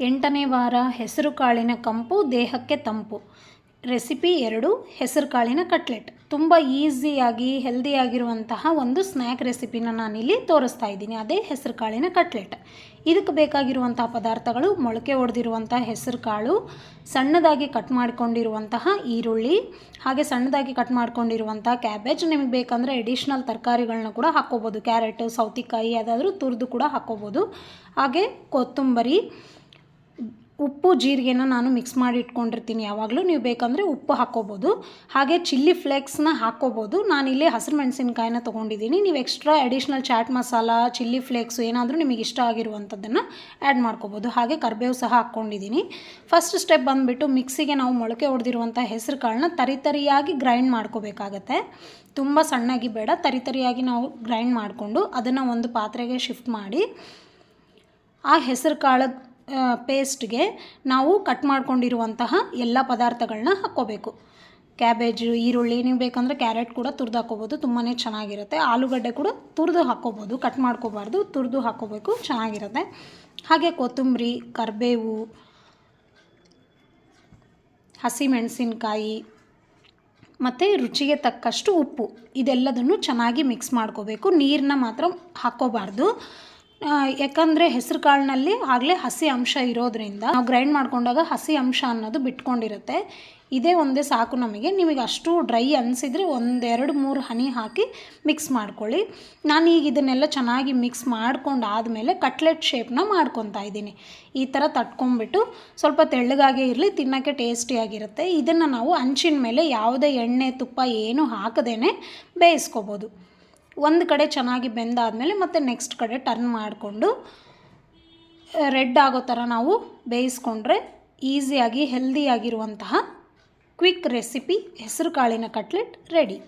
ಎಂಟನೇ ವಾರ ಹೆಸರು ಕಾಳಿನ ಕಂಪು, ದೇಹಕ್ಕೆ ತಂಪು. ರೆಸಿಪಿ ಎರಡು, ಹೆಸರು ಕಾಳಿನ ಕಟ್ಲೆಟ್. ತುಂಬ ಈಸಿಯಾಗಿ, ಹೆಲ್ದಿಯಾಗಿರುವಂತಹ ಒಂದು ಸ್ನ್ಯಾಕ್ ರೆಸಿಪಿನ ನಾನಿಲ್ಲಿ ತೋರಿಸ್ತಾ ಇದ್ದೀನಿ. ಅದೇ ಹೆಸರು ಕಾಳಿನ ಕಟ್ಲೆಟ್. ಇದಕ್ಕೆ ಬೇಕಾಗಿರುವಂತಹ ಪದಾರ್ಥಗಳು, ಮೊಳಕೆ ಹೊಡೆದಿರುವಂತಹ ಹೆಸರು ಕಾಳು, ಸಣ್ಣದಾಗಿ ಕಟ್ ಮಾಡಿಕೊಂಡಿರುವಂತಹ ಈರುಳ್ಳಿ, ಹಾಗೆ ಸಣ್ಣದಾಗಿ ಕಟ್ ಮಾಡ್ಕೊಂಡಿರುವಂತಹ ಕ್ಯಾಬೇಜ್. ನಿಮಗೆ ಬೇಕಂದರೆ ಎಡಿಷ್ನಲ್ ತರಕಾರಿಗಳನ್ನ ಕೂಡ ಹಾಕ್ಕೋಬೋದು. ಕ್ಯಾರೆಟ್, ಸೌತಿಕಾಯಿ ಯಾವುದಾದ್ರೂ ತುರಿದು ಕೂಡ ಹಾಕ್ಕೋಬೋದು. ಹಾಗೆ ಕೊತ್ತಂಬರಿ ಉಪ್ಪು ಜೀರಿಗೆನ ನಾನು ಮಿಕ್ಸ್ ಮಾಡಿ ಇಟ್ಕೊಂಡಿರ್ತೀನಿ ಯಾವಾಗಲೂ. ನೀವು ಬೇಕಂದರೆ ಉಪ್ಪು ಹಾಕ್ಕೋಬೋದು ಹಾಗೆ ಚಿಲ್ಲಿ ಫ್ಲೇಕ್ಸ್ನ ಹಾಕ್ಕೋಬೋದು ನಾನಿಲ್ಲಿ ಹಸಿರು ಮೆಣಸಿನ್ಕಾಯಿನ ತೊಗೊಂಡಿದ್ದೀನಿ. ನೀವು extra additional chaat masala chilli flakes ಏನಾದರೂ ನಿಮಗೆ ಇಷ್ಟ ಆಗಿರುವಂಥದ್ದನ್ನು ಆ್ಯಡ್ ಮಾಡ್ಕೋಬೋದು. ಹಾಗೆ ಕರಿಬೇವು ಸಹ ಹಾಕ್ಕೊಂಡಿದ್ದೀನಿ. ಫಸ್ಟ್ ಸ್ಟೆಪ್ ಬಂದುಬಿಟ್ಟು ಮಿಕ್ಸಿಗೆ ನಾವು ಮೊಳಕೆ ಹೊಡೆದಿರುವಂಥ ಹೆಸರು ಕಾಳನ್ನ ತರಿತರಿಯಾಗಿ ಗ್ರೈಂಡ್ ಮಾಡ್ಕೋಬೇಕಾಗತ್ತೆ. ತುಂಬ ಸಣ್ಣಾಗಿ ಬೇಡ. ತರಿತರಿಯಾಗಿ ನಾವು ಗ್ರೈಂಡ್ ಮಾಡಿಕೊಂಡು ಅದನ್ನು ಒಂದು ಪಾತ್ರೆಗೆ ಶಿಫ್ಟ್ ಮಾಡಿ ಆ ಹೆಸರು ಕಾಳು ಪೇಸ್ಟ್ಗೆ ನಾವು ಕಟ್ ಮಾಡ್ಕೊಂಡಿರುವಂತಹ ಎಲ್ಲ ಪದಾರ್ಥಗಳನ್ನ ಹಾಕ್ಕೋಬೇಕು. ಕ್ಯಾಬೇಜು ಈರುಳ್ಳಿ, ನೀವು ಬೇಕಂದರೆ ಕ್ಯಾರೆಟ್ ಕೂಡ ತುರಿದು ಹಾಕ್ಕೋಬೋದು ತುಂಬಾ ಚೆನ್ನಾಗಿರುತ್ತೆ. ಆಲೂಗಡ್ಡೆ ಕೂಡ ತುರಿದು ಹಾಕ್ಕೋಬೋದು ಕಟ್ ಮಾಡ್ಕೋಬಾರ್ದು, ತುರಿದು ಹಾಕ್ಕೋಬೇಕು, ಚೆನ್ನಾಗಿರುತ್ತೆ. ಹಾಗೆ ಕೊತ್ತಂಬರಿ, ಕರಿಬೇವು, ಹಸಿಮೆಣಸಿನ್ಕಾಯಿ, ಮತ್ತು ರುಚಿಗೆ ತಕ್ಕಷ್ಟು ಉಪ್ಪು, ಇದೆಲ್ಲದನ್ನು ಚೆನ್ನಾಗಿ ಮಿಕ್ಸ್ ಮಾಡ್ಕೋಬೇಕು. ನೀರನ್ನ ಮಾತ್ರ ಹಾಕ್ಕೋಬಾರ್ದು. ಯಾಕಂದರೆ ಹೆಸರು ಕಾಳಿನಲ್ಲಿ ಆಗಲೇ ಹಸಿ ಅಂಶ ಇರೋದ್ರಿಂದ ನಾವು ಗ್ರೈಂಡ್ ಮಾಡ್ಕೊಂಡಾಗ ಹಸಿ ಅಂಶ ಅನ್ನೋದು ಬಿಟ್ಕೊಂಡಿರುತ್ತೆ. ಇದೇ ಒಂದೇ ಸಾಕು ನಮಗೆ. ನಿಮಗೆ ಅಷ್ಟು ಡ್ರೈ ಅನಿಸಿದರೆ ಒಂದೆರಡು ಮೂರು ಹನಿ ಹಾಕಿ ಮಿಕ್ಸ್ ಮಾಡ್ಕೊಳ್ಳಿ. ನಾನೀಗ ಇದನ್ನೆಲ್ಲ ಚೆನ್ನಾಗಿ ಮಿಕ್ಸ್ ಮಾಡ್ಕೊಂಡು ಆದಮೇಲೆ ಕಟ್ಲೆಟ್ ಶೇಪ್ನ ಮಾಡ್ಕೊತಾ ಇದ್ದೀನಿ. ಈ ಥರ ತಟ್ಕೊಂಬಿಟ್ಟು ಸ್ವಲ್ಪ ತೆಳ್ಳಗಾಗೇ ಇರಲಿ, ತಿನ್ನೋಕ್ಕೆ ಟೇಸ್ಟಿಯಾಗಿರುತ್ತೆ ಇದನ್ನು ನಾವು ಹಂಚಿನ ಮೇಲೆ ಯಾವುದೇ ಎಣ್ಣೆ, ತುಪ್ಪ, ಏನೂ ಹಾಕದೇ ಬೇಯಿಸ್ಕೋಬೋದು. ಒಂದು ಕಡೆ ಚೆನ್ನಾಗಿ ಬೆಂದಾದಮೇಲೆ ಮತ್ತೆ ನೆಕ್ಸ್ಟ್ ಕಡೆ ಟರ್ನ್ ಮಾಡಿಕೊಂಡು ರೆಡ್ ಆಗೋ ಥರ ನಾವು ಬೇಯಿಸ್ಕೊಂಡ್ರೆ ಈಸಿಯಾಗಿ ಹೆಲ್ದಿಯಾಗಿರುವಂತಹ ಕ್ವಿಕ್ ರೆಸಿಪಿ ಹೆಸರು ಕಾಳಿನ ಕಟ್ಲೆಟ್ ರೆಡಿ